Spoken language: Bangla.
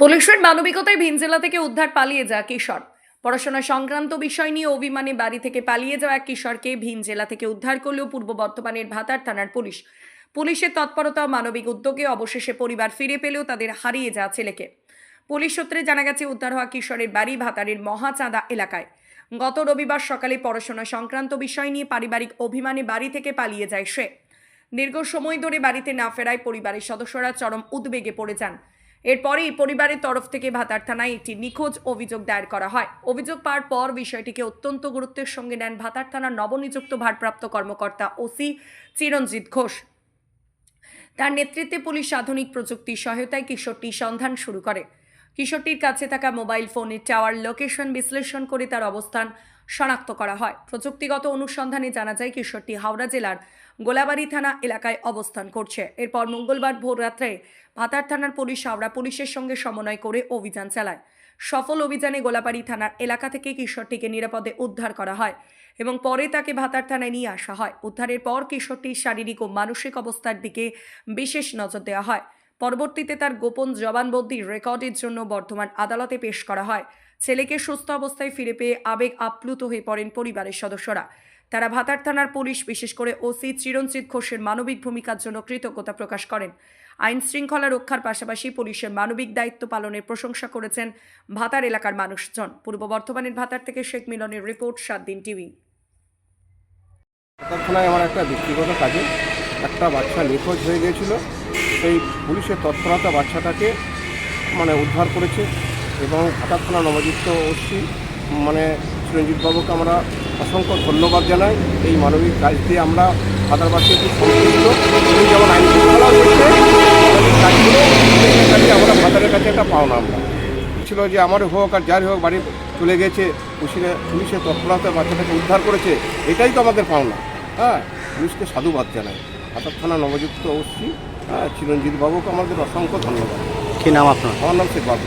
পুলিশের মানবিকতায় ভিন জেলা থেকে উদ্ধার পালিয়ে যা কিশোর। পড়াশোনা সংক্রান্ত বিষয় নিয়ে অভিমানে বাড়ি থেকে পালিয়ে যাওয়া এক কিশোরকে ভিন জেলা থেকে উদ্ধার করলেও পূর্ব বর্ধমানের ভাতার থানার পুলিশ। পুলিশের তৎপরতা মানবিক উদ্যোগে অবশেষে পরিবার ফিরে পেলেও তাদের হারিয়ে যাওয়া ছেলেকে। পুলিশ সূত্রে জানা গেছে, উদ্ধার হওয়া কিশোরের বাড়ি ভাতারের মহাচাঁদা এলাকায়। গত রবিবার সকালে পড়াশোনা সংক্রান্ত বিষয় নিয়ে পারিবারিক অভিমানে বাড়ি থেকে পালিয়ে যায় সে। দীর্ঘ সময় ধরে বাড়িতে না ফেরায় পরিবারের সদস্যরা চরম উদ্বেগে পড়ে যান। এরপরেই পরিবারের তরফ থেকে ভাতার থানায় একটি নিখোঁজ অভিযোগ দায়ের করা হয়। অভিযোগ পাওয়ার পর বিষয়টিকে অত্যন্ত গুরুত্বের সঙ্গে নেন ভাতার থানার নবনিযুক্ত ভারপ্রাপ্ত কর্মকর্তা ওসি চিরঞ্জিত ঘোষ। তার নেতৃত্বে পুলিশ আধুনিক প্রযুক্তির সহায়তায় কিশোরটি সন্ধান শুরু করে। কিশোরটির কাছে থাকা মোবাইল ফোনের টাওয়ার লোকেশন বিশ্লেষণ করে তার অবস্থান শনাক্ত করা হয়। প্রযুক্তিগত অনুসন্ধানে জানা যায়, কিশোরটি হাওড়া জেলার গোলাবাড়ি থানা এলাকায় অবস্থান করছে। এরপর মঙ্গলবার ভোর রাত্রে ভাতার থানার পুলিশ হাওড়া পুলিশের সঙ্গে সমন্বয় করে অভিযান চালায়। সফল অভিযানে গোলাবাড়ি থানার এলাকা থেকে কিশোরটিকে নিরাপদে উদ্ধার করা হয় এবং পরে তাকে ভাতার থানায় নিয়ে আসা হয়। উদ্ধারের পর কিশোরটির শারীরিক ও মানসিক অবস্থার দিকে বিশেষ নজর দেওয়া হয়। পরবর্তীতে তার গোপন জবানবন্দি রেকর্ডের জন্য বর্ধমান আদালতে পেশ করা হয়। ছেলেকে সুস্থ অবস্থায় ফিরে পেয়ে আবেগ আপ্লুত হয়ে পড়েন পরিবারের সদস্যরা। তারা ভাতার থানার পুলিশ, বিশেষ করে ওসি চিরঞ্জিত ঘোষের মানবিক ভূমিকার জন্য কৃতজ্ঞতা প্রকাশ করেন। আইন শৃঙ্খলা রক্ষার পাশাপাশি পুলিশের মানবিক দায়িত্ব পালনের প্রশংসা করেছেন ভাতার এলাকার মানুষজন। পূর্ব বর্ধমানের ভাতার থেকে শেখ মিলনের রিপোর্ট, সাত দিন টিভি। আমার একটা ব্যক্তিগত কাজে একটা বাচ্চা নিখোঁজ হয়ে গিয়েছিল। সেই পুলিশের তৎপরতা বাচ্চাটাকে মানে উদ্ধার করেছে এবং ভাটার থানা নবযুক্ত ওসি মানে চিরঞ্জিত বাবুকে আমরা অসংখ্য ধন্যবাদ জানাই। এই মানবিক কাজ দিয়ে আমরা ভাতারবাসী একটু সন্তুষ্ট উনি যেমন আইন করছে মানবিক কাজগুলো আমরা ভাতারের কাছে একটা পাওনা আমরা। ছিল যে আমার হোক আর যার হোক বাড়ি চলে গেছে পুলিশের পুলিশের তৎপরতা বাচ্চাটাকে উদ্ধার করেছে, এটাই তো আমাদের পাওনা। হ্যাঁ পুলিশকে সাধুবাদ জানাই। হাতার থানা নবযুক্ত ওসি চিরঞ্জিত বাবুকে আমাদের অসংখ্য ধন্যবাদ। কী নাম আপনার? আমার নাম শেখ বাবু